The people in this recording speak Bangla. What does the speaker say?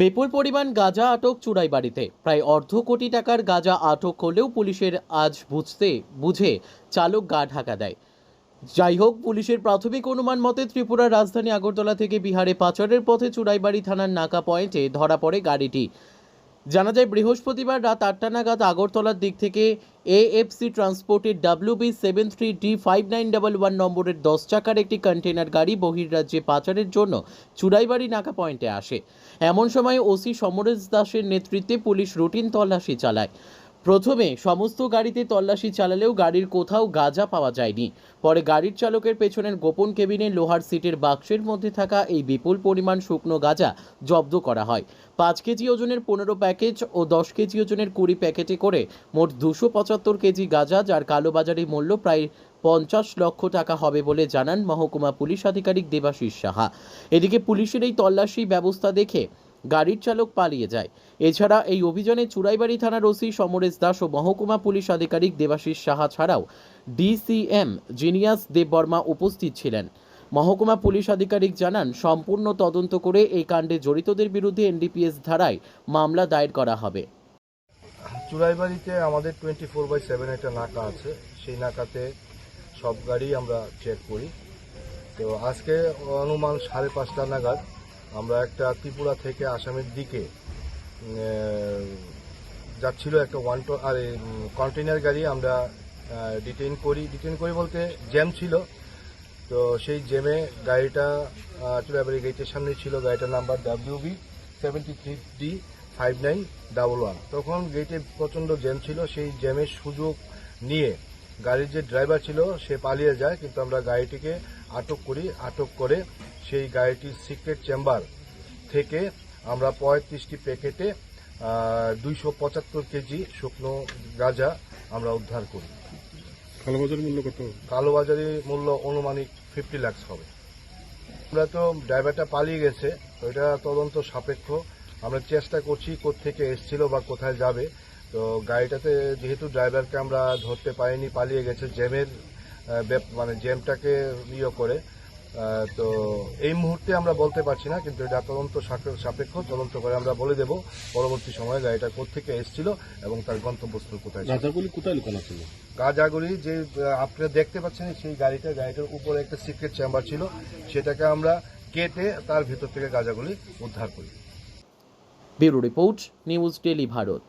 বিপুল পরিমাণ গাঁজা আটক চুড়াইবাড়িতে। প্রায় অর্ধ কোটি টাকার গাঁজা আটক হলেও পুলিশের আজ বুঝতে, বুঝে চালক গা ঢাকা দেয়। যাই হোক, পুলিশের প্রাথমিক অনুমান মতে ত্রিপুরার রাজধানী আগরতলা থেকে বিহারে পাচারের পথে চুড়াইবাড়ি থানার নাকা পয়েন্টে ধরা পড়ে গাড়িটি। জানা যায়, বৃহস্পতিবার রাত আটটা নাগাদ আগরতলার দিক থেকে AFC ট্রান্সপোর্টের W B seven three D five nine double one নম্বরের দশ চাকার একটি কন্টেনার গাড়ি বহির্রাজ্যে পাচারের জন্য চুড়াইবাড়ি নাকা পয়েন্টে আসে। এমন সময় ওসি সমরেশ দাসের নেতৃত্বে পুলিশ রুটিন তল্লাশি চালায়। প্রথমে সমস্ত গাড়িতে তল্লাশি চালালেও গাড়ির কোথাও গাঁজা পাওয়া যায়নি। পরে গাড়ির চালকের পেছনের গোপন কেবিনে লোহার সিটের বাক্সের মধ্যে থাকা এই বিপুল পরিমাণ শুকনো গাঁজা জব্দ করা হয়। পাঁচ কেজি ওজনের পনেরো প্যাকেজ ও দশ কেজি ওজনের কুড়ি প্যাকেটে করে মোট দুশো পঁচাত্তর কেজি গাঁজা, যার কালোবাজারি মূল্য প্রায় পঞ্চাশ লক্ষ টাকা হবে বলে জানান মহকুমা পুলিশ আধিকারিক দেবাশিস সাহা। এদিকে পুলিশের এই তল্লাশি ব্যবস্থা দেখে গাড়ির চালক পালিয়ে যায়। এছাড়া এই অভিযানে চুরাইবাড়ি থানার ওসি সমরেশ দাস ও মহকুমা পুলিশ আধিকারিক দেবাশিস সাহা ছাড়াও ডিসিএম জিনিয়াস দেববর্মা উপস্থিত ছিলেন। মহকুমা পুলিশ আধিকারিক জানান, সম্পূর্ণ তদন্ত করে এই কাণ্ডে জড়িতদের বিরুদ্ধে এনডিপিএস ধারায় মামলা দায়ের করা হবে। চুরাইবাড়িতে আমাদের টোয়েন্টি ফোর বাই সেভেন একটা নাকা আছে। সেই নাকাতে সব গাড়ি আমরা চেক করি। তো আজকে অনুমান সাড়ে পাঁচটা নাগাদ আমরা একটা ত্রিপুরা থেকে আসামের দিকে যাচ্ছিল একটা ওয়ান টো আর কন্টেনার গাড়ি আমরা ডিটেইন করি। ডিটেইন করি বলতে জ্যাম ছিল। তো সেই জ্যামে গাড়িটা চুরাইবাড়ি গেটের সামনে ছিল। গাড়িটার number W B seventy three D five nine double one তখন গেটে প্রচণ্ড জ্যাম ছিল। সেই জ্যামের সুযোগ নিয়ে গাড়ির যে ড্রাইভার ছিল, সে পালিয়ে যায়। কিন্তু আমরা গাড়িটিকে আটক করি। আটক করে সেই গাড়িটির সিক্রেট চেম্বার থেকে আমরা পঁয়ত্রিশটি প্যাকেটে দুইশো পঁচাত্তর কেজি শুকনো গাঁজা আমরা উদ্ধার করি। কালোবাজার মূল্য কত কালোবাজারি মূল্য অনুমানিক ফিফটি লাক্স হবে। আমরা তো ড্রাইভারটা পালিয়ে গেছে তো এটা তদন্ত সাপেক্ষ। আমরা চেষ্টা করছি থেকে এসছিল বা কোথায় যাবে। তো গাড়িটাতে যেহেতু ড্রাইভারকে আমরা ধরতে পারিনি পালিয়ে গেছে জ্যামের মানে জ্যামটাকে ইয়ে করে তো এই মুহূর্তে আমরা বলতে পারছি না কিন্তু এটা তদন্ত সাপে- সাপেক্ষ তদন্ত করে আমরা বলে দেব পরবর্তী সময়ে গাড়িটা থেকে এসেছিল এবং তার গন্তব্যস্থল কোথায় ছিল। গাঁজাগুলি কোথায় লুকানো ছিল? গাঁজাগুলি যে আহ, আপনারা দেখতে পাচ্ছেন সেই গাড়িটা গাড়িটার উপরে একটা সিক্রেট চেম্বার ছিল সেটাকে আমরা কেটে তার ভিতর থেকে গাঁজাগুলি উদ্ধার করি। Bureau report news daily Bharat.